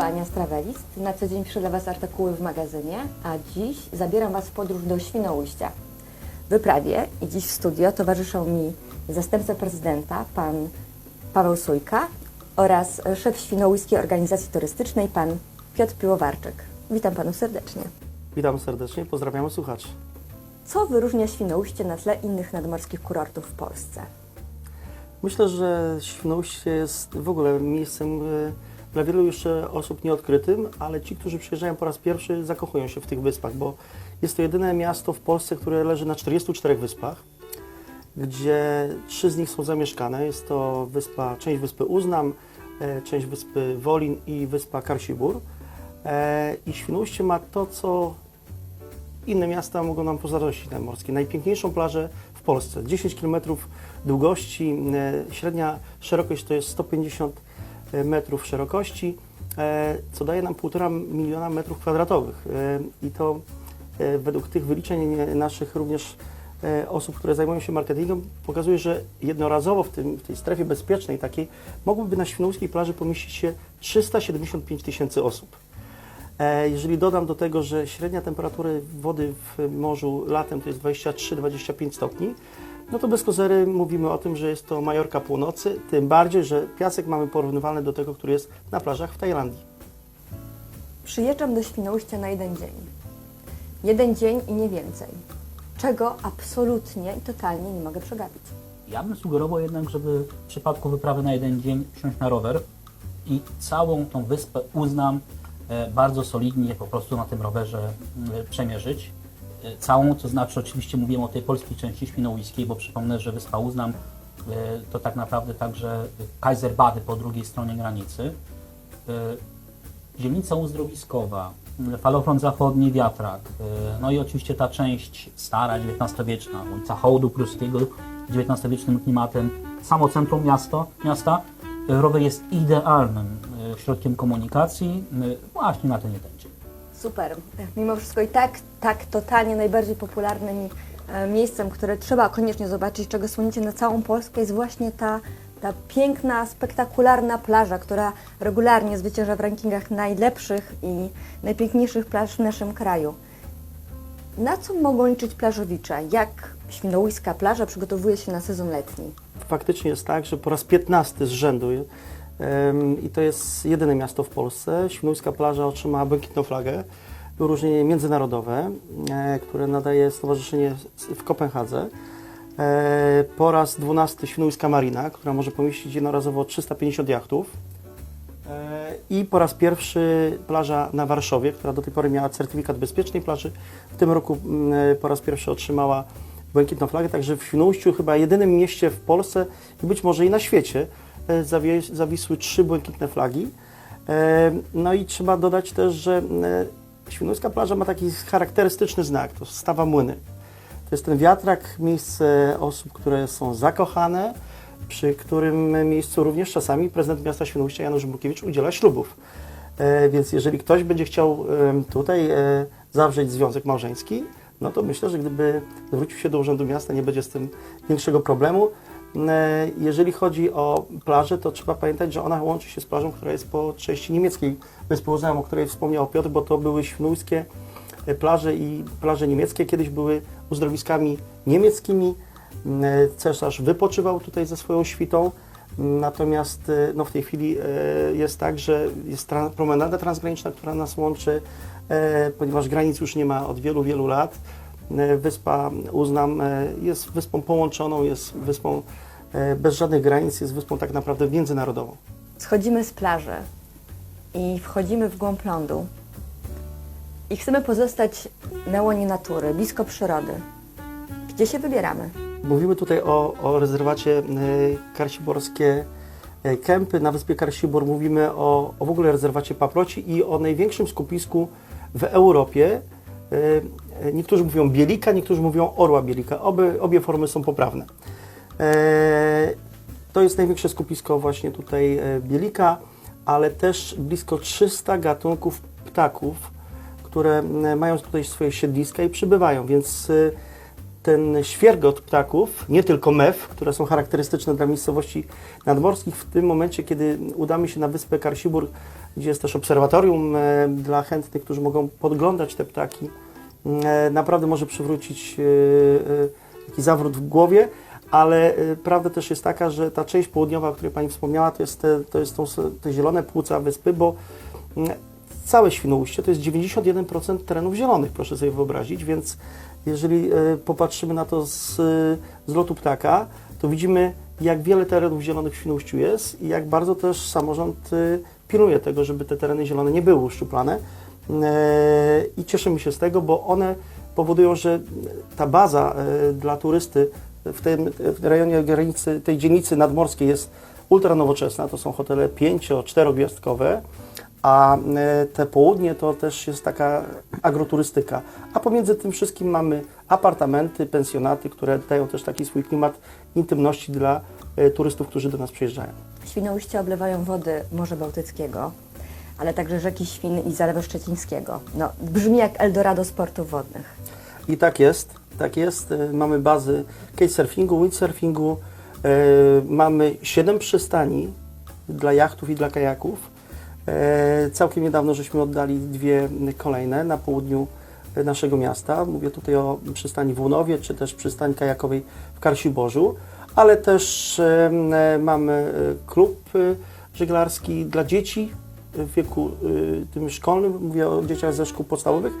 to Ania Strawelist. Na co dzień piszę dla Was artykuły w magazynie, a dziś zabieram Was w podróż do Świnoujścia. Wyprawie i dziś w studio towarzyszą mi zastępca prezydenta, pan Paweł Sujka oraz szef Świnoujskiej Organizacji Turystycznej, pan Piotr Piłowarczyk. Witam Panów serdecznie. Witam serdecznie, pozdrawiamy słuchaczy. Co wyróżnia Świnoujście na tle innych nadmorskich kurortów w Polsce? Myślę, że Świnoujście jest w ogóle miejscem e, dla wielu jeszcze osób nieodkrytym, ale ci, którzy przyjeżdżają po raz pierwszy, zakochują się w tych wyspach, bo jest to jedyne miasto w Polsce, które leży na 44 wyspach, gdzie trzy z nich są zamieszkane. Jest to wyspa, część wyspy Uznam, e, część wyspy Wolin i wyspa Karsibór. E, I Świnoujście ma to, co inne miasta mogą nam pozazdrościć nadmorskie. Najpiękniejszą plażę w Polsce. 10 km długości, e, średnia szerokość to jest 150 metrów szerokości, e, co daje nam 1,5 miliona metrów kwadratowych. E, I to e, według tych wyliczeń e, naszych również e, osób, które zajmują się marketingiem, pokazuje, że jednorazowo w, tym, w tej strefie bezpiecznej takiej mogłyby na Świnoujskiej plaży pomieścić się 375 tysięcy osób. E, Jeżeli dodam do tego, że średnia temperatura wody w morzu latem to jest 23-25 stopni, no to bez kozery mówimy o tym, że jest to Majorka Północy, tym bardziej, że piasek mamy porównywalny do tego, który jest na plażach w Tajlandii. Przyjeżdżam do Świnoujścia na jeden dzień. Jeden dzień i nie więcej. Czego absolutnie i totalnie nie mogę przegapić. Ja bym sugerował jednak, żeby w przypadku wyprawy na jeden dzień wsiąść na rower i całą tą wyspę uznam e, bardzo solidnie po prostu na tym rowerze e, przemierzyć. E, Całą, to znaczy oczywiście mówimy o tej polskiej części świnoujskiej, bo przypomnę, że wyspa Uznam e, to tak naprawdę także Kaiserbady po drugiej stronie granicy. E, Dzielnica uzdrowiskowa, m, falofront zachodni, wiatrak, no i oczywiście ta część stara, XIX-wieczna, ulica Hołdu Pruskiego, XIX-wiecznym klimatem, samo centrum miasto, miasta. Rower jest idealnym środkiem komunikacji właśnie na ten jeden. Super. Mimo wszystko i tak, tak totalnie najbardziej popularnym e, miejscem, które trzeba koniecznie zobaczyć, czego słonicie na całą Polskę, jest właśnie ta, ta piękna, spektakularna plaża, która regularnie zwycięża w rankingach najlepszych i najpiękniejszych plaż w naszym kraju. Na co mogą liczyć plażowicze? Jak Świnoujska plaża przygotowuje się na sezon letni? Faktycznie jest tak, że po raz 15 z rzędu i to jest jedyne miasto w Polsce, Świnoujska plaża otrzymała błękitną flagę, wyróżnienie międzynarodowe, e, które nadaje Stowarzyszenie w Kopenhadze. E, Po raz 12 Świnoujska Marina, która może pomieścić jednorazowo 350 jachtów. E, I po raz pierwszy plaża na Warszowie, która do tej pory miała certyfikat bezpiecznej plaży. W tym roku mm, po raz pierwszy otrzymała błękitną flagę, także w Świnoujściu chyba jedynym mieście w Polsce i być może i na świecie zawisły trzy błękitne flagi. E, No i trzeba dodać też, że e, Świnoujska plaża ma taki charakterystyczny znak, to stawa młyny. To jest ten wiatrak, miejsce osób, które są zakochane, przy którym miejscu również czasami prezydent miasta Świnoujścia Janusz Burkiewicz udziela ślubów. E, Więc jeżeli ktoś będzie chciał tutaj e, zawrzeć związek małżeński, no to myślę, że gdyby zwrócił się do Urzędu Miasta, nie będzie z tym większego problemu. E, Jeżeli chodzi o plażę, to trzeba pamiętać, że ona łączy się z plażą, która jest po części niemieckiej wyspy Uznam, o której wspomniał Piotr, bo to były świnoujskie e, plaże i plaże niemieckie. Kiedyś były uzdrowiskami niemieckimi. E, Cesarz wypoczywał tutaj ze swoją świtą. Natomiast no, w tej chwili jest tak, że jest promenada transgraniczna, która nas łączy, ponieważ granic już nie ma od wielu, wielu lat. E, Wyspa Uznam e, jest wyspą połączoną, jest wyspą e, bez żadnych granic, jest wyspą tak naprawdę międzynarodową. Schodzimy z plaży i wchodzimy w głąb lądu i chcemy pozostać na łonie natury, blisko przyrody. Gdzie się wybieramy? Mówimy tutaj o, o rezerwacie Karsiborskie Kępy. Na wyspie Karsibor mówimy o, o w ogóle rezerwacie paproci i o największym skupisku w Europie. E, Niektórzy mówią bielika, niektórzy mówią orła bielika. Obie, obie formy są poprawne. E, To jest największe skupisko właśnie tutaj e, bielika, ale też blisko 300 gatunków ptaków, które mają tutaj swoje siedliska i przybywają, więc ten świergot ptaków, nie tylko mew, które są charakterystyczne dla miejscowości nadmorskich, w tym momencie, kiedy udamy się na wyspę Karsibór, gdzie jest też obserwatorium e, dla chętnych, którzy mogą podglądać te ptaki. E, Naprawdę może przywrócić e, taki zawrót w głowie, ale prawda też jest taka, że ta część południowa, o której Pani wspomniała, to jest te, to jest tą, te zielone płuca wyspy, bo mm, całe Świnoujście to jest 91% terenów zielonych, proszę sobie wyobrazić, więc jeżeli popatrzymy na to z, z lotu ptaka, to widzimy, jak wiele terenów zielonych w Świnoujściu jest i jak bardzo też samorząd pilnuje tego, żeby te tereny zielone nie były uszczuplane. E, I cieszymy się z tego, bo one powodują, że ta baza e, dla turysty w tym w rejonie granicy, tej dzielnicy nadmorskiej jest ultra nowoczesna. To są hotele 5-4 gwiazdkowe, a e, te południe to też jest taka agroturystyka. A pomiędzy tym wszystkim mamy apartamenty, pensjonaty, które dają też taki swój klimat intymności dla turystów, którzy do nas przyjeżdżają. Świnoujście oblewają wody Morza Bałtyckiego, ale także rzeki Świn i Zalewu Szczecińskiego. No, brzmi jak Eldorado sportów wodnych. I tak jest, tak jest. E, Mamy bazy kitesurfingu, windsurfingu, e, mamy 7 przystani dla jachtów i dla kajaków. E, całkiem niedawno żeśmy oddali dwie kolejne na południu e, naszego miasta. Mówię tutaj o przystani w Łonowie, czy też przystań kajakowej w Karsiuborzu, ale też e, mamy e, klub e, żeglarski dla dzieci w wieku tym szkolnym, mówię o dzieciach ze szkół podstawowych,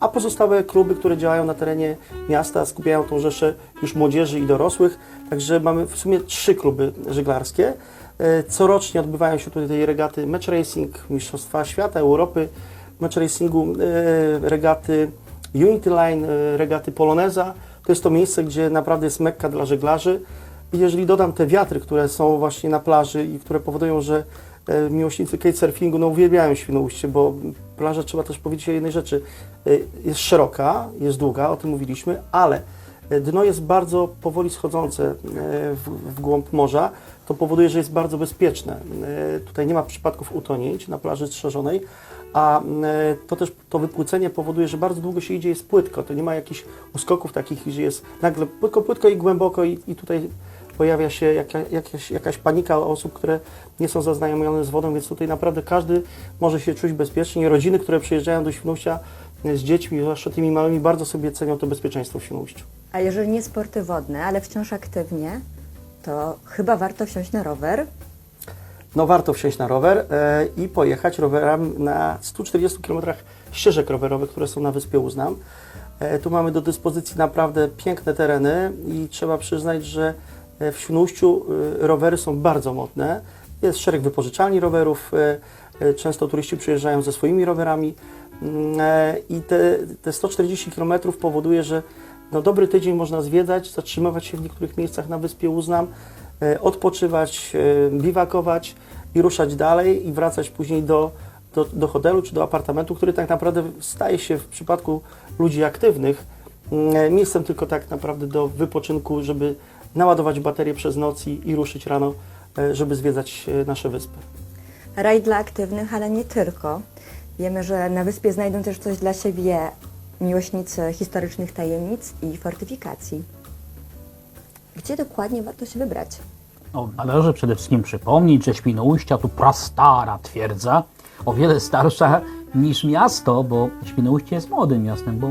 a pozostałe kluby, które działają na terenie miasta, skupiają tą rzeszę już młodzieży i dorosłych. Także mamy w sumie trzy kluby żeglarskie. Corocznie odbywają się tutaj regaty Match Racing, Mistrzostwa Świata, Europy, Match Racingu, regaty Unity Line, regaty Poloneza. To jest to miejsce, gdzie naprawdę jest mekka dla żeglarzy. I jeżeli dodam te wiatry, które są właśnie na plaży i które powodują, że e, miłośnicy kitesurfingu no, uwielbiają Świnoujście, bo plaża, trzeba też powiedzieć o jednej rzeczy, e, jest szeroka, jest długa, o tym mówiliśmy, ale e, dno jest bardzo powoli schodzące w, w głąb morza, to powoduje, że jest bardzo bezpieczne. Tutaj nie ma przypadków utonięć na plaży strzeżonej, a to też to wypłycenie powoduje, że bardzo długo się idzie, jest płytko, to nie ma jakichś uskoków takich, gdzie jest nagle płytko, płytko i głęboko i, i tutaj pojawia się jaka, jakaś, jakaś panika osób, które nie są zaznajomione z wodą, więc tutaj naprawdę każdy może się czuć bezpiecznie. Rodziny, które przyjeżdżają do Świnoujścia z dziećmi, zwłaszcza tymi małymi, bardzo sobie cenią to bezpieczeństwo w Świnoujściu. A jeżeli nie sporty wodne, ale wciąż aktywnie, to chyba warto wsiąść na rower. No warto wsiąść na rower e, i pojechać rowerem na 140 km ścieżek rowerowych, które są na wyspie Uznam. E, tu mamy do dyspozycji naprawdę piękne tereny i trzeba przyznać, że e, w Świnoujściu e, rowery są bardzo modne. Jest szereg wypożyczalni rowerów, e, e, często turyści przyjeżdżają ze swoimi rowerami Mm, e, i te, te 140 km powoduje, że no dobry tydzień można zwiedzać, zatrzymywać się w niektórych miejscach na wyspie Uznam, e, odpoczywać, e, biwakować i ruszać dalej i wracać później do, do, do hotelu czy do apartamentu, który tak naprawdę staje się w przypadku ludzi aktywnych mm, e, miejscem tylko tak naprawdę do wypoczynku, żeby naładować baterię przez noc i, i ruszyć rano, e, żeby zwiedzać e, nasze wyspy. Raj dla aktywnych, ale nie tylko. Wiemy, że na wyspie znajdą też coś dla siebie miłośnicy historycznych tajemnic i fortyfikacji. Gdzie dokładnie warto się wybrać? No, należy przede wszystkim przypomnieć, że Świnoujścia to prastara twierdza, o wiele starsza niż miasto, bo Świnoujście jest młodym miastem, bo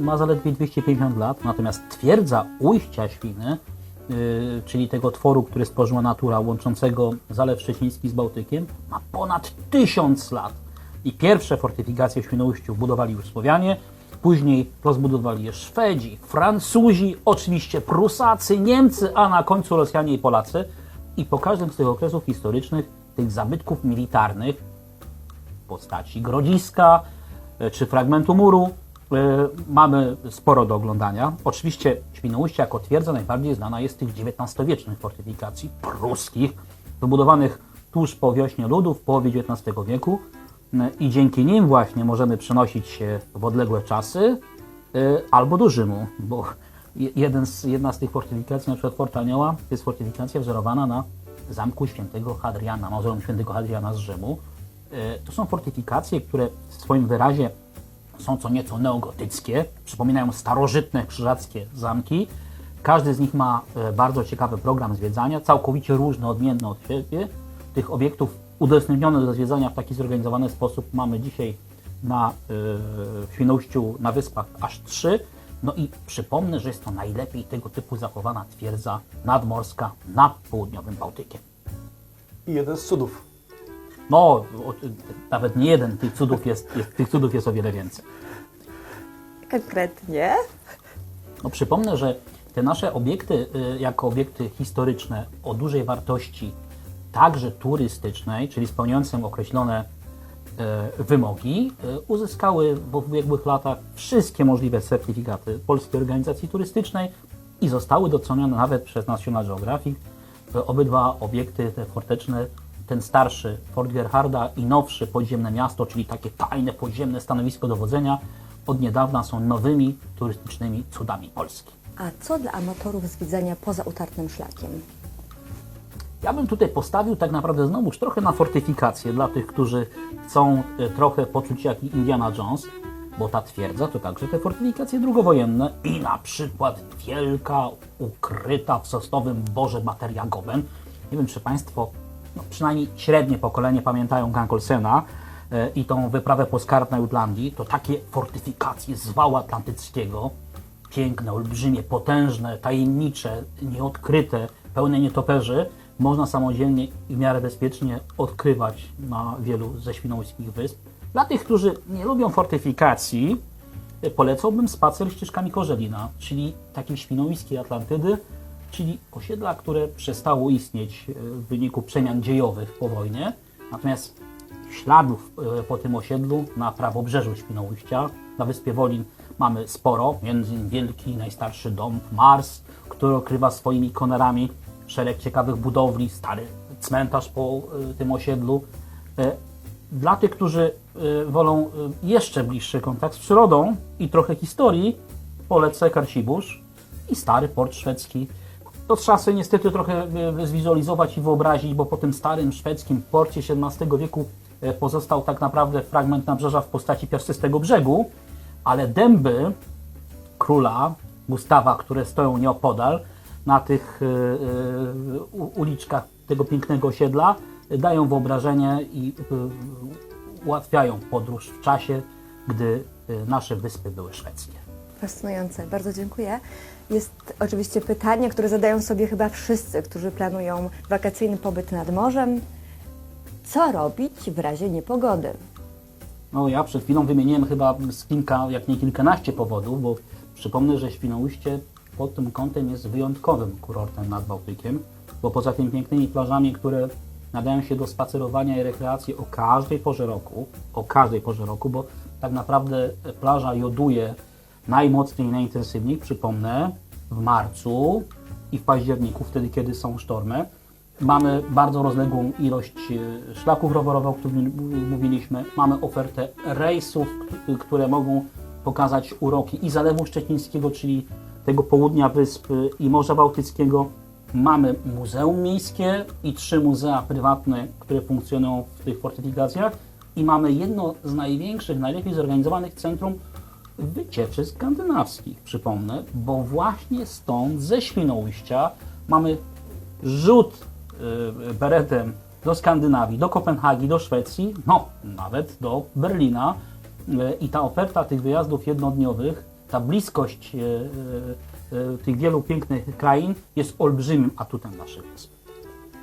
ma zaledwie 250 lat, natomiast twierdza Ujścia Świny, czyli tego tworu, który stworzyła natura, łączącego Zalew Szczeciński z Bałtykiem, ma ponad 1000 lat. I pierwsze fortyfikacje w Świnoujściu budowali już Słowianie, później rozbudowali je Szwedzi, Francuzi, oczywiście Prusacy, Niemcy, a na końcu Rosjanie i Polacy. I po każdym z tych okresów historycznych, tych zabytków militarnych, w postaci grodziska e, czy fragmentu muru, mamy sporo do oglądania. Oczywiście Świnoujście jako twierdza najbardziej znana jest z tych XIX-wiecznych fortyfikacji pruskich, wybudowanych tuż po wiośnie ludu w połowie XIX wieku E, i dzięki nim właśnie możemy przenosić się w odległe czasy e, albo do Rzymu, bo je- jeden z, jedna z tych fortyfikacji, na przykład Fort Anioła, to jest fortyfikacja wzorowana na zamku świętego Hadriana, mauzoleum świętego Hadriana z Rzymu. E, To są fortyfikacje, które w swoim wyrazie są co nieco neogotyckie, przypominają starożytne krzyżackie zamki. Każdy z nich ma e, bardzo ciekawy program zwiedzania, całkowicie różny, odmienny od siebie. Tych obiektów udostępnione do zwiedzania w taki zorganizowany sposób. Mamy dzisiaj na w Świnoujściu na wyspach aż trzy. No i przypomnę, że jest to najlepiej tego typu zachowana twierdza nadmorska nad południowym Bałtykiem. I jeden z cudów. No, nawet nie jeden, tych cudów jest, jest, tych cudów jest o wiele więcej. Konkretnie? No, przypomnę, że te nasze obiekty, y, jako obiekty historyczne o dużej wartości, także turystycznej, czyli spełniające określone y, wymogi, y, uzyskały w ubiegłych latach wszystkie możliwe certyfikaty Polskiej Organizacji Turystycznej i zostały docenione nawet przez National Geographic. Obydwa obiekty te forteczne, ten starszy Fort Gerharda i nowszy podziemne miasto, czyli takie tajne podziemne stanowisko dowodzenia, od niedawna są nowymi turystycznymi cudami Polski. A co dla amatorów zwiedzania poza utartym szlakiem? Ja bym tutaj postawił tak naprawdę znowuż trochę na fortyfikację dla tych, którzy chcą e, trochę poczuć jak Indiana Jones, bo ta twierdza to także te fortyfikacje drugowojenne i na przykład wielka, ukryta w sosnowym borze materia Goben. Nie wiem, czy Państwo, no przynajmniej średnie pokolenie pamiętają Gang Olsena e, i tą wyprawę po skarb na Jutlandii, to takie fortyfikacje z wału atlantyckiego, piękne, olbrzymie, potężne, tajemnicze, nieodkryte, pełne nietoperzy, można samodzielnie i w miarę bezpiecznie odkrywać na wielu ze świnoujskich wysp. Dla tych, którzy nie lubią fortyfikacji, y, polecałbym spacer ścieżkami Korzelina, czyli takiej świnoujskiej Atlantydy, czyli osiedla, które przestało istnieć y, w wyniku przemian dziejowych po wojnie. Natomiast śladów y, po tym osiedlu na prawobrzeżu Świnoujścia, na wyspie Wolin mamy sporo, między innymi wielki, najstarszy dom Mars, który okrywa swoimi konerami szereg ciekawych budowli, stary cmentarz po y, tym osiedlu. Dla tych, którzy wolą jeszcze bliższy kontakt z przyrodą i trochę historii, polecę Karcibórz i stary port szwedzki. To trzeba sobie niestety trochę y, zwizualizować i wyobrazić, bo po tym starym szwedzkim porcie XVII wieku y, pozostał tak naprawdę fragment nabrzeża w postaci piaszczystego brzegu, ale dęby króla Gustawa, które stoją nieopodal na tych u- uliczkach tego pięknego osiedla, dają wyobrażenie i ułatwiają podróż w czasie, gdy nasze wyspy były szwedzkie. Fascynujące, bardzo dziękuję. Jest oczywiście pytanie, które zadają sobie chyba wszyscy, którzy planują wakacyjny pobyt nad morzem. Co robić w razie niepogody? No ja przed chwilą wymieniłem chyba z kilka, jak nie kilkanaście powodów, bo przypomnę, że Świnoujście pod tym kątem jest wyjątkowym kurortem nad Bałtykiem, bo poza tymi pięknymi plażami, które nadają się do spacerowania i rekreacji o każdej porze roku, o każdej porze roku, bo tak naprawdę plaża joduje najmocniej najintensywniej, przypomnę, w marcu i w październiku, wtedy kiedy są sztormy. Mamy bardzo rozległą ilość e, szlaków rowerowych, o których mówiliśmy. Mamy ofertę rejsów, które mogą pokazać uroki i Zalewu Szczecińskiego, czyli tego południa wysp i Morza Bałtyckiego. Mamy muzeum miejskie i trzy muzea prywatne, które funkcjonują w tych fortyfikacjach. I mamy jedno z największych, najlepiej zorganizowanych centrum wycieczy skandynawskich, przypomnę, bo właśnie stąd, ze Świnoujścia, mamy rzut y, beretem do Skandynawii, do Kopenhagi, do Szwecji, no nawet do Berlina. Y, I ta oferta tych wyjazdów jednodniowych, ta bliskość y, tych wielu pięknych krain jest olbrzymim atutem naszych wysp.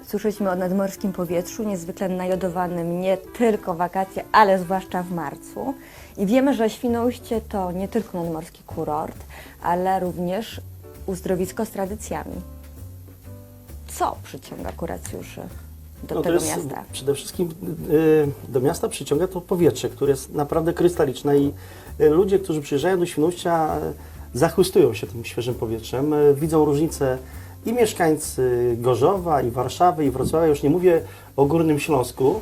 Słyszeliśmy o nadmorskim powietrzu, niezwykle najodowanym nie tylko wakacje, ale zwłaszcza w marcu. I wiemy, że Świnoujście to nie tylko nadmorski kurort, ale również uzdrowisko z tradycjami. Co przyciąga kuracjuszy do No tego jest miasta? Przede wszystkim y, do miasta przyciąga to powietrze, które jest naprawdę krystaliczne i y, ludzie, którzy przyjeżdżają do Świnoujścia, y, zachwystują się tym świeżym powietrzem, widzą różnice i mieszkańcy Gorzowa, i Warszawy, i Wrocławia, już nie mówię o Górnym Śląsku,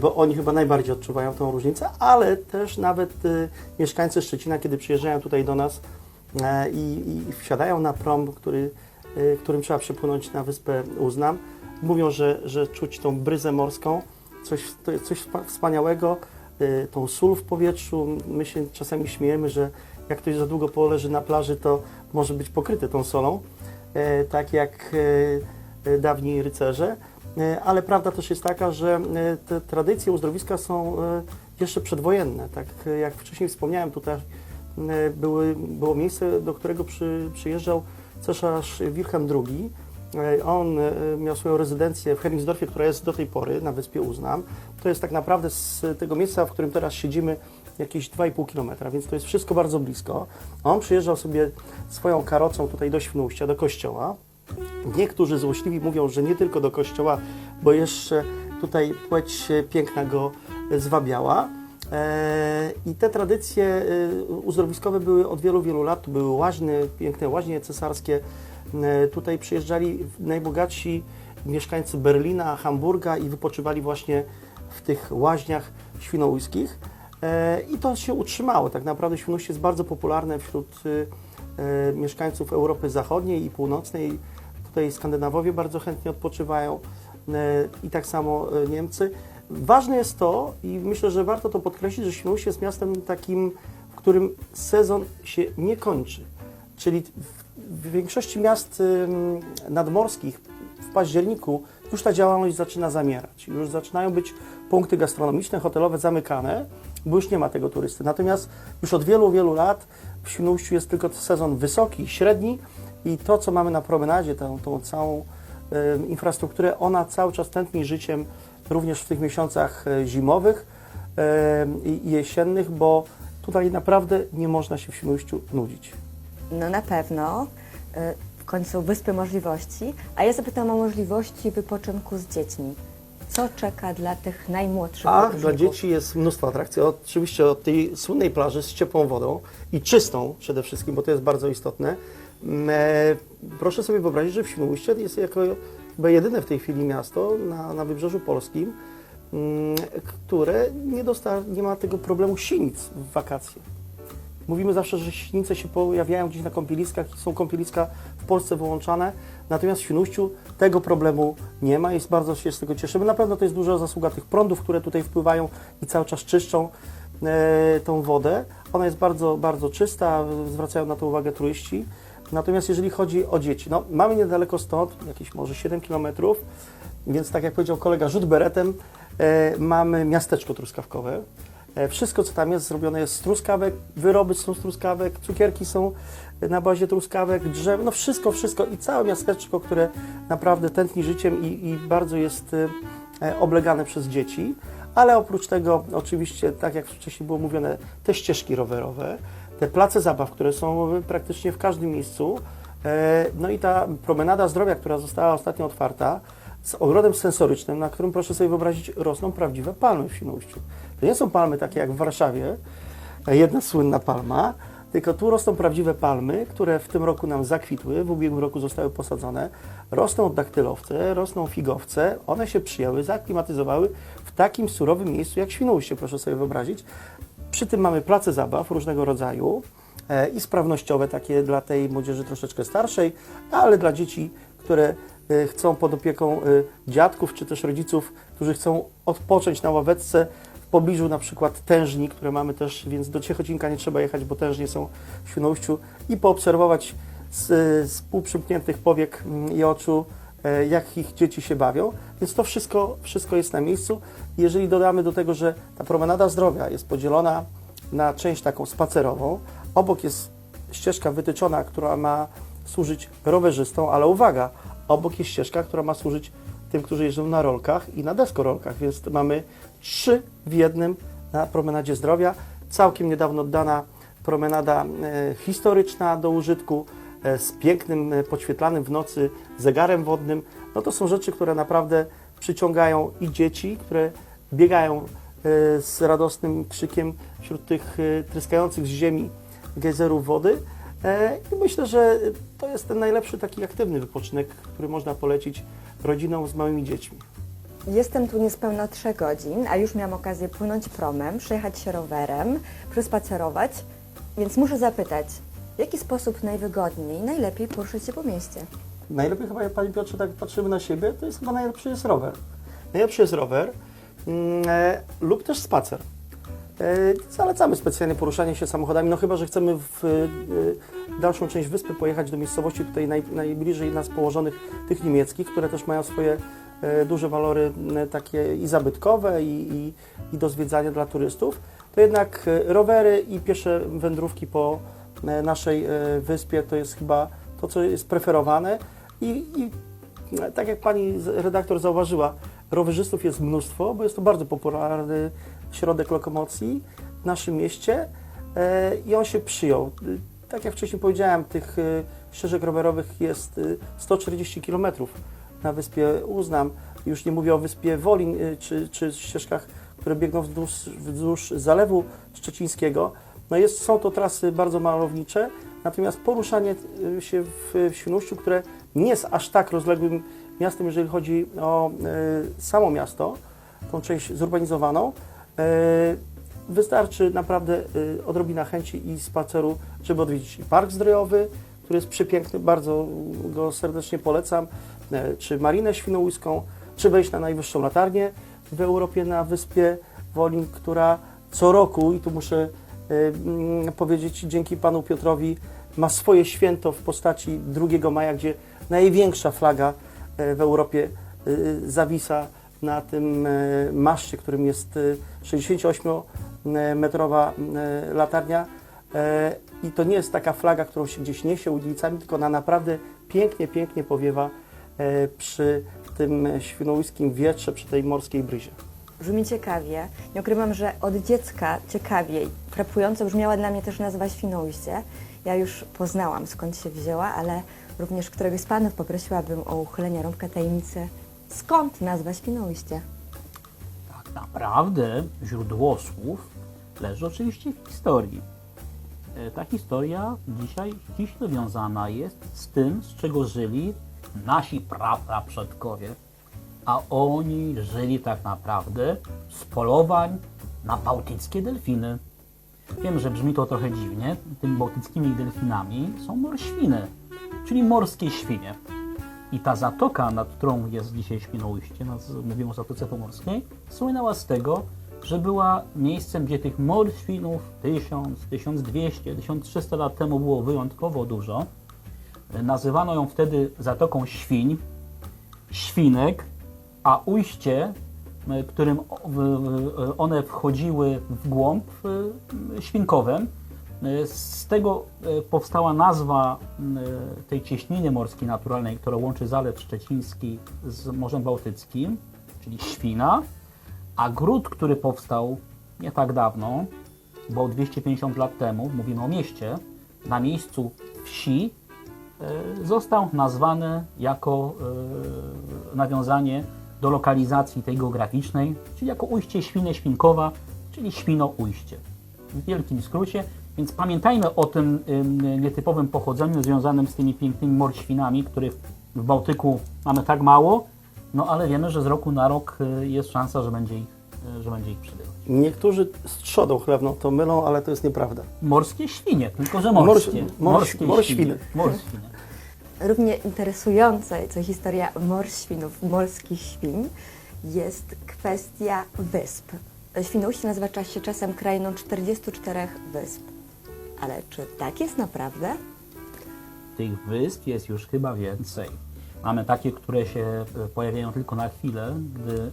bo oni chyba najbardziej odczuwają tą różnicę, ale też nawet y, mieszkańcy Szczecina, kiedy przyjeżdżają tutaj do nas e, i, i wsiadają na prom, który, którym trzeba przepłynąć na wyspę Uznam, mówią, że, że czuć tą bryzę morską, coś, coś wspa- wspaniałego, tą sól w powietrzu. My się czasami śmiejemy, że jak ktoś za długo poleży na plaży, to może być pokryty tą solą, e, tak jak e, e, dawni rycerze. E, Ale prawda też jest taka, że e, te tradycje uzdrowiska są e, jeszcze przedwojenne. Tak jak wcześniej wspomniałem, tutaj były, było miejsce, do którego przy, przyjeżdżał cesarz Wilhelm II. On miał swoją rezydencję w Heringsdorfie, która jest do tej pory na wyspie Uznam. To jest tak naprawdę z tego miejsca, w którym teraz siedzimy, jakieś 2,5 km, więc to jest wszystko bardzo blisko. On przyjeżdżał sobie swoją karocą tutaj do Świnoujścia, do kościoła. Niektórzy złośliwi mówią, że nie tylko do kościoła, bo jeszcze tutaj płeć piękna go zwabiała. E, I te tradycje e, uzdrowiskowe były od wielu, wielu lat. Były łaźny, piękne łaźnie cesarskie. E, Tutaj przyjeżdżali najbogatsi mieszkańcy Berlina, Hamburga i wypoczywali właśnie w tych łaźniach świnoujskich. I to się utrzymało. Tak naprawdę Świnoujście jest bardzo popularne wśród mieszkańców Europy Zachodniej i Północnej. Tutaj Skandynawowie bardzo chętnie odpoczywają e, i tak samo e, Niemcy. Ważne jest to i myślę, że warto to podkreślić, że Świnoujście jest miastem takim, w którym sezon się nie kończy. Czyli w, większości miast nadmorskich w październiku już ta działalność zaczyna zamierać. Już zaczynają być punkty gastronomiczne, hotelowe zamykane, bo już nie ma tego turysty. Natomiast już od wielu, wielu lat w Świnoujściu jest tylko sezon wysoki, średni i to, co mamy na promenadzie, tą, tą całą infrastrukturę, ona cały czas tętni życiem również w tych miesiącach e, zimowych i jesiennych, bo tutaj naprawdę nie można się w Świnoujściu nudzić. No na pewno. Y, W końcu wyspy możliwości. A ja zapytam o możliwości wypoczynku z dziećmi. Co czeka dla tych najmłodszych A dla dzieci jest mnóstwo atrakcji. Oczywiście od tej słynnej plaży z ciepłą wodą i czystą przede wszystkim, bo to jest bardzo istotne. Mm, E, proszę sobie wyobrazić, że Świnoujście jest jako chyba jedyne w tej chwili miasto na, na wybrzeżu polskim, mm, które nie, nie ma tego problemu sinic w wakacje. Mówimy zawsze, że sinice się pojawiają gdzieś na kąpieliskach i są kąpieliska w Polsce wyłączane, natomiast w Świnoujściu tego problemu nie ma i bardzo się z tego cieszymy. Na pewno to jest duża zasługa tych prądów, które tutaj wpływają i cały czas czyszczą e, tą wodę. Ona jest bardzo, bardzo czysta, zwracają na to uwagę turyści. Natomiast jeżeli chodzi o dzieci, no mamy niedaleko stąd, jakieś może 7 kilometrów, więc tak jak powiedział kolega, rzut beretem, e, mamy miasteczko truskawkowe. E, Wszystko, co tam jest, zrobione jest z truskawek, wyroby są z truskawek, cukierki są na bazie truskawek, drzew, no wszystko, wszystko i całe miasteczko, które naprawdę tętni życiem i, i bardzo jest e, oblegane przez dzieci. Ale oprócz tego, oczywiście, tak jak wcześniej było mówione, te ścieżki rowerowe, te place zabaw, które są praktycznie w każdym miejscu, e, no i ta promenada zdrowia, która została ostatnio otwarta, z ogrodem sensorycznym, na którym proszę sobie wyobrazić, rosną prawdziwe palmy w Świnoujściu. To nie są palmy takie jak w Warszawie, jedna słynna palma, tylko tu rosną prawdziwe palmy, które w tym roku nam zakwitły, w ubiegłym roku zostały posadzone. Rosną daktylowce, rosną figowce, one się przyjęły, zaaklimatyzowały w takim surowym miejscu jak Świnoujście, proszę sobie wyobrazić. Przy tym mamy place zabaw różnego rodzaju e, i sprawnościowe, takie dla tej młodzieży troszeczkę starszej, ale dla dzieci, które e, chcą pod opieką e, dziadków czy też rodziców, którzy chcą odpocząć na ławeczce w pobliżu na przykład tężni, które mamy też, więc do Ciechocinka nie trzeba jechać, bo tężnie są w Świnoujściu i poobserwować z, z półprzymkniętych powiek mm, i oczu, jak ich dzieci się bawią. Więc to wszystko, wszystko jest na miejscu. Jeżeli dodamy do tego, że ta promenada zdrowia jest podzielona na część taką spacerową, obok jest ścieżka wytyczona, która ma służyć rowerzystom, ale uwaga, obok jest ścieżka, która ma służyć tym, którzy jeżdżą na rolkach i na deskorolkach, więc mamy trzy w jednym na promenadzie zdrowia. Całkiem niedawno oddana promenada e, historyczna do użytku e, z pięknym, e, podświetlanym w nocy zegarem wodnym. No to są rzeczy, które naprawdę przyciągają i dzieci, które biegają e, z radosnym krzykiem wśród tych e, tryskających z ziemi gejzerów wody. E, I myślę, że to jest ten najlepszy taki aktywny wypoczynek, który można polecić rodzinom z małymi dziećmi. Jestem tu niespełna 3 godzin, a już miałam okazję płynąć promem, przejechać się rowerem, przespacerować, więc muszę zapytać, w jaki sposób najwygodniej, najlepiej poruszyć się po mieście? Najlepiej chyba, Panie Piotrze, tak patrzymy na siebie, to jest chyba najlepszy jest rower. Najlepszy jest rower mm, e, lub też spacer. E, Zalecamy specjalnie poruszanie się samochodami, no chyba, że chcemy w e, dalszą część wyspy pojechać do miejscowości tutaj naj, najbliżej nas położonych, tych niemieckich, które też mają swoje e, duże walory m, takie i zabytkowe, i, i, i do zwiedzania dla turystów. To jednak e, rowery i piesze wędrówki po e, naszej e, wyspie to jest chyba to, co jest preferowane. I, i e, tak jak pani redaktor zauważyła, rowerzystów jest mnóstwo, bo jest to bardzo popularny środek lokomocji w naszym mieście e, i on się przyjął. Tak jak wcześniej powiedziałem, tych y, ścieżek rowerowych jest y, 140 km na wyspie Uznam. Już nie mówię o wyspie Wolin czy, czy ścieżkach, które biegną wzdłuż, wzdłuż Zalewu Szczecińskiego. No jest, są to trasy bardzo malownicze, natomiast poruszanie y, się w, Świnoujściu, które nie jest aż tak rozległym miastem, jeżeli chodzi o y, samo miasto, tą część zurbanizowaną, y, wystarczy naprawdę odrobina chęci i spaceru, żeby odwiedzić park zdrojowy, który jest przepiękny, bardzo go serdecznie polecam, czy Marinę Świnoujską, czy wejść na najwyższą latarnię w Europie na wyspie Wolin, która co roku, i tu muszę mm, powiedzieć dzięki panu Piotrowi, ma swoje święto w postaci 2 maja, gdzie największa flaga y, w Europie y, zawisa na tym y, maszcie, którym jest y, 68-metrowa y, latarnia. E, I to nie jest taka flaga, którą się gdzieś niesie ulicami, tylko ona naprawdę pięknie, pięknie powiewa e, przy tym świnoujskim wietrze, przy tej morskiej bryzie. Brzmi ciekawie. Nie ukrywam, że od dziecka ciekawiej, frapująco brzmiała dla mnie też nazwa Świnoujście. Ja już poznałam skąd się wzięła, ale również któregoś z panów poprosiłabym o uchylenie rąbka tajemnicy. Skąd nazwa Świnoujście? Tak naprawdę źródło słów leży oczywiście w historii. E, Ta historia dzisiaj ściśle wiązana jest z tym, z czego żyli nasi praprzodkowie, a oni żyli tak naprawdę z polowań na bałtyckie delfiny. Wiem, że brzmi to trochę dziwnie. Tymi bałtyckimi delfinami są morświny, czyli morskie świnie. I ta zatoka, nad którą jest dzisiaj Świnoujście, mówimy o Zatoce Pomorskiej, słynęła z tego, że była miejscem, gdzie tych morświnów 1000, 1200, 1300 lat temu było wyjątkowo dużo. Nazywano ją wtedy Zatoką Świń, Świnek, a ujście, którym o- w- w- one wchodziły w głąb y, świnkowem, z tego powstała nazwa tej cieśniny morskiej naturalnej, która łączy Zalew Szczeciński z Morzem Bałtyckim, czyli Świna, a gród, który powstał nie tak dawno, bo 250 lat temu, mówimy o mieście, na miejscu wsi e, został nazwany jako e, nawiązanie do lokalizacji tej geograficznej, czyli jako ujście Świne Świnkowa, czyli Świno-ujście. W wielkim skrócie, więc pamiętajmy o tym ym, nietypowym pochodzeniu związanym z tymi pięknymi morświnami, których w Bałtyku mamy tak mało, no ale wiemy, że z roku na rok y, jest szansa, że będzie ich, y, że będzie ich przybywać. Niektórzy z trzodą chlewną to mylą, ale to jest nieprawda. Morskie świnie, tylko że morskie. Mors- mors- morświny. świnie. Morświny. Równie interesująca co historia morświnów, morskich świń, jest kwestia wysp. Świnoujście nazywa się czasem krainą 44 wysp. Ale czy tak jest naprawdę? Tych wysp jest już chyba więcej. Mamy takie, które się e, pojawiają tylko na chwilę, gdy e,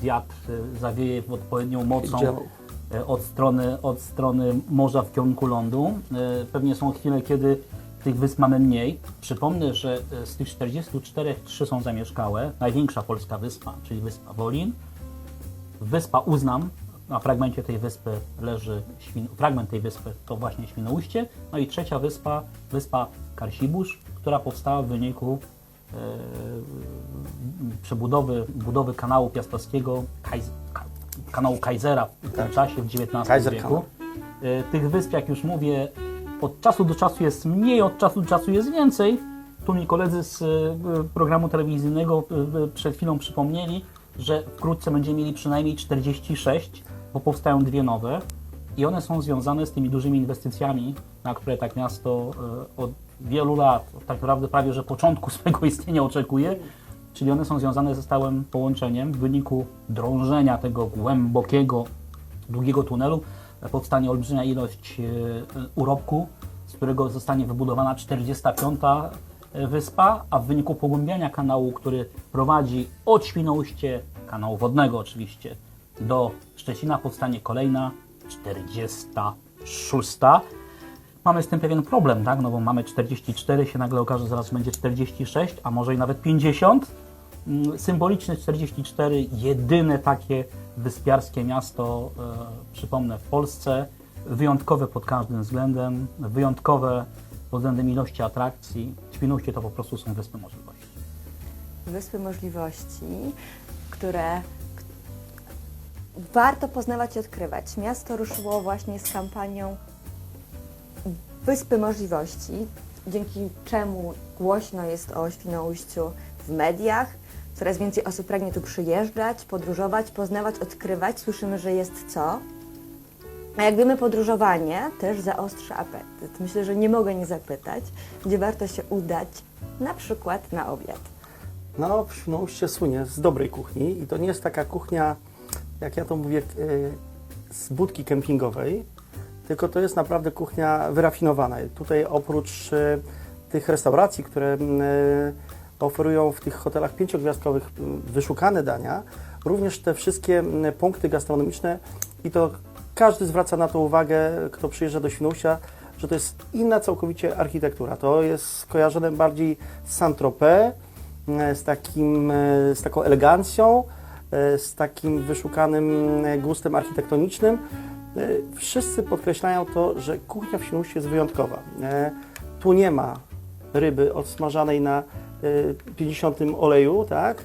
wiatr e, zawieje w odpowiednią mocą od strony, od strony morza w kierunku lądu. Pewnie są chwile, kiedy tych wysp mamy mniej. Przypomnę, że e, z tych 44 trzy są zamieszkałe. Największa polska wyspa, czyli wyspa Wolin, Wyspa Uznam, na fragmencie tej wyspy leży, świn, fragment tej wyspy to właśnie Świnoujście, no i trzecia wyspa, wyspa Karsibusz, która powstała w wyniku e, przebudowy, budowy kanału piastowskiego, ka, kanału Kaisera w tym czasie, w XIX Kaiser wieku. Kanał. E, Tych wysp, jak już mówię, od czasu do czasu jest mniej, od czasu do czasu jest więcej. Tu mi koledzy z e, programu telewizyjnego e, przed chwilą przypomnieli, że wkrótce będziemy mieli przynajmniej 46, bo powstają dwie nowe i one są związane z tymi dużymi inwestycjami, na które tak miasto e, od wielu lat, tak naprawdę prawie że początku swojego istnienia oczekuje, czyli one są związane ze stałym połączeniem w wyniku drążenia tego głębokiego długiego tunelu e, powstanie olbrzymia ilość e, e, urobku, z którego zostanie wybudowana 45. wyspa, a w wyniku pogłębiania kanału, który prowadzi od Świnoujście, kanału wodnego oczywiście, do Szczecina powstanie kolejna 46. Mamy z tym pewien problem, tak? No bo mamy 44, się nagle okaże, zaraz będzie 46, a może i nawet 50. Mm, Symboliczne 44, jedyne takie wyspiarskie miasto, e, przypomnę, w Polsce. Wyjątkowe pod każdym względem, wyjątkowe pod względem ilości atrakcji. Świnoujście to po prostu są wyspy możliwości. Wyspy możliwości, które warto poznawać i odkrywać. Miasto ruszyło właśnie z kampanią Wyspy Możliwości, dzięki czemu głośno jest o Świnoujściu w mediach. Coraz więcej osób pragnie tu przyjeżdżać, podróżować, poznawać, odkrywać. Słyszymy, że jest co. A jak wiemy, podróżowanie też zaostrza apetyt. Myślę, że nie mogę nie zapytać, gdzie warto się udać, na przykład na obiad. No, Świnoujście słynie z dobrej kuchni i to nie jest taka kuchnia, jak ja to mówię, y, z budki kempingowej, tylko to jest naprawdę kuchnia wyrafinowana. Tutaj oprócz y, tych restauracji, które y, oferują w tych hotelach pięciogwiazdkowych wyszukane dania, również te wszystkie punkty gastronomiczne i to każdy zwraca na to uwagę, kto przyjeżdża do Świnoujścia, że to jest inna całkowicie architektura. To jest skojarzone bardziej z Saint-Tropez, z, takim, e, z taką elegancją, e, z takim wyszukanym e, gustem architektonicznym. Wszyscy podkreślają to, że kuchnia w Świnoujściu jest wyjątkowa. Tu nie ma ryby odsmażanej na 50 oleju, tak?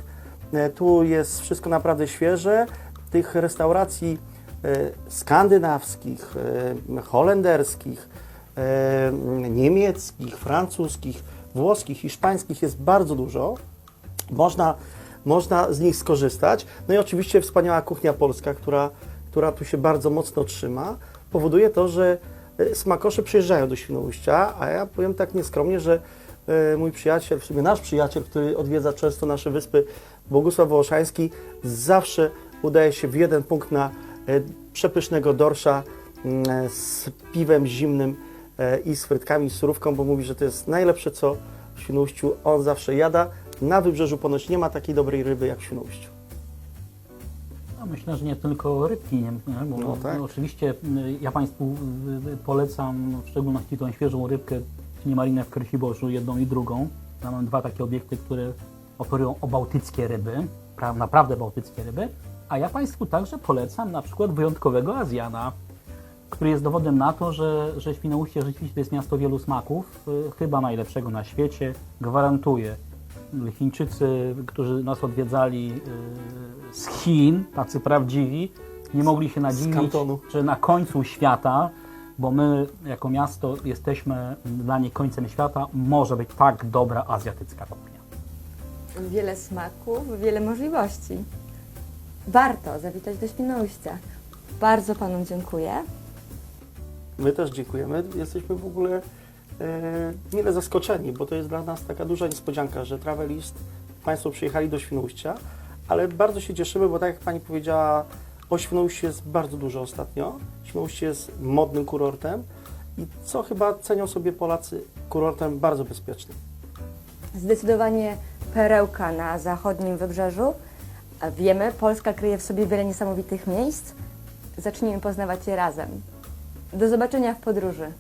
E, Tu jest wszystko naprawdę świeże. Tych restauracji e, skandynawskich, e, holenderskich, niemieckich, francuskich, włoskich, hiszpańskich jest bardzo dużo. Można, można z nich skorzystać. No i oczywiście wspaniała kuchnia polska, która, która tu się bardzo mocno trzyma, powoduje to, że smakosze przyjeżdżają do Świnoujścia, a ja powiem tak nieskromnie, że mój przyjaciel, w sumie nasz przyjaciel, który odwiedza często nasze wyspy, Bogusław Wołoszański, zawsze udaje się w jeden punkt na e, przepysznego dorsza mm, z piwem zimnym e, i z frytkami, z surówką, bo mówi, że to jest najlepsze, co w Świnoujściu on zawsze jada. Na Wybrzeżu ponoć nie ma takiej dobrej ryby jak w Świnoujściu. No, myślę, że nie tylko rybki, nie, bo No tak. no, oczywiście y, ja Państwu polecam w szczególności tą świeżą rybkę Marinę w Kresiborzu, jedną i drugą. Tam mam dwa takie obiekty, które oferują o bałtyckie ryby, pra- naprawdę bałtyckie ryby. A ja Państwu także polecam na przykład wyjątkowego Azjana, który jest dowodem na to, że, że Świnoujście rzeczywiście to jest miasto wielu smaków, y, chyba najlepszego na świecie, gwarantuję. Chińczycy, którzy nas odwiedzali y, z Chin, tacy prawdziwi, nie mogli się nadziwić, że na końcu świata, bo my jako miasto jesteśmy dla nich końcem świata, może być tak dobra azjatycka kuchnia. Wiele smaków, wiele możliwości. Warto zawitać do Świnoujścia. Bardzo Panom dziękuję. My też dziękujemy. Jesteśmy w ogóle e, mile zaskoczeni, bo to jest dla nas taka duża niespodzianka, że Travelist, Państwo przyjechali do Świnoujścia, ale bardzo się cieszymy, bo tak jak Pani powiedziała, o Świnoujściu jest bardzo dużo ostatnio. Świnoujście jest modnym kurortem i co chyba cenią sobie Polacy, kurortem bardzo bezpiecznym. Zdecydowanie perełka na zachodnim wybrzeżu. Wiemy, Polska kryje w sobie wiele niesamowitych miejsc. Zacznijmy poznawać je razem. Do zobaczenia w podróży.